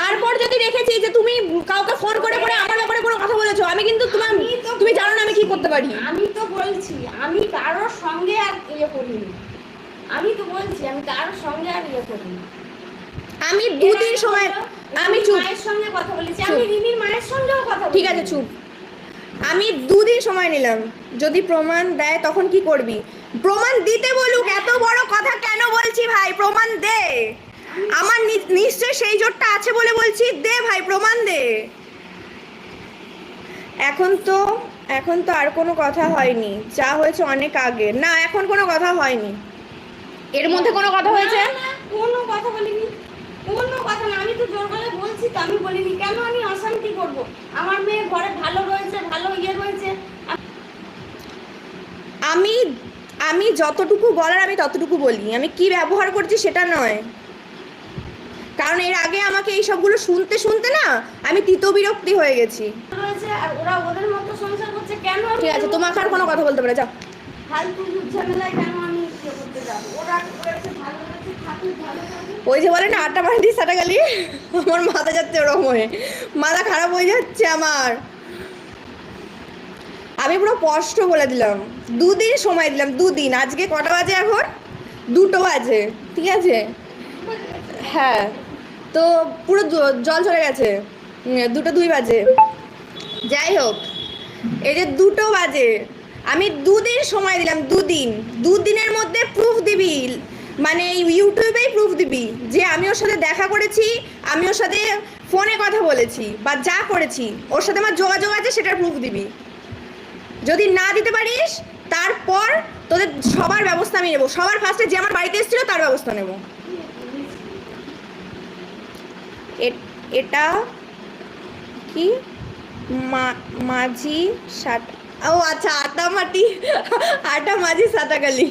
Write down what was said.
তারপর যদি দেখেছি যে তুমি কাউকে ফোন করে করে আমার ব্যাপারে কোনো কথা বলেছ আমি কিন্তু তোমার তুমি জানো না আমি কি করতে পারি। আমি তো বলছি আমি কারোর সঙ্গে আর ইয়ে করিনি। আমি তো বলছি আমি কারোর সঙ্গে আর ইয়ে করিনি। আমি দুদিন সময় আমি চুপ। মায়ের সঙ্গে কথা বলেছি। আমি রিমির মায়ের সঙ্গেও কথা ঠিক আছে চুপ। আমি দুদিন সময় নিলাম। যদি প্রমাণ দেয় তখন কি করবি? প্রমাণ দিতে বলুক এত বড় কথা কেন বলছি ভাই? প্রমাণ দে। আমার নিশ্চয় সেই জোরটা আছে বলে বলছি। দে ভাই প্রমাণ দে। এখন তো এখন তো আর কোনো কথা হয়নি। যা হয়েছে অনেক আগে। না এখন কোনো কথা হয়নি। এর মধ্যে কোনো কথা হয়েছে? কোনো কথা বলিনি। কোনো কথা না আমি তো জোর করে বলছি তো আমি বলিনি। কেন আমি অশান্তি করব? আমার মেয়ে ঘরে ভালো রয়েছে ভালো ইয়ে রয়েছে। আমি আমি যতটুকু বলার আমি ততটুকু বলি। আমি কি ব্যবহার করছি সেটা নয়। কারণ এর আগে আমাকে এই সবগুলো শুনতে শুনতে না আমি তিত বিরক্তি হয়ে গেছি। আর ওরা ওদের মতো সংসার করছে কেন? ঠিক আছে তোমাকে আর কোনো কথা বলতে পারে যাও। ঝামেলায় কেন আমি ইয়ে করতে যাব? ওরা ভালো ওই যে বলে না আটটা মারি দিস সাটা গালি। আমার মাথা যাচ্ছে ওরকম হয়ে। মাথা খারাপ হয়ে যাচ্ছে আমার। আমি পুরো স্পষ্ট বলে দিলাম। দুদিন সময় দিলাম দুদিন। আজকে কটা বাজে এখন? দুটো বাজে ঠিক আছে? হ্যাঁ। তো পুরো জল চলে গেছে। দুটো দুই বাজে। যাই হোক, এই যে দুটো বাজে। আমি দুদিন সময় দিলাম, দুদিন। দুদিনের মধ্যে প্রুফ দিবি। মানে ইউটিউবেই প্রুফ দিবি যে আমি ওর সাথে দেখা করেছি, আমি ওর সাথে ফোনে কথা বলেছি বা যা করেছি, ওর সাথে আমার যোগাযোগ আছে, সেটার প্রুফ দিবি। যদি না দিতে পারিস, তারপর তোদের সবার ব্যবস্থা আমি নেব। সবার ফার্স্টে যে আমার বাড়িতে এসেছিল, তার ব্যবস্থা নেব। এটা কি? মা- মাঝি সাত ও আচ্ছা আটা মাটি আটা মাঝি সাতাকালি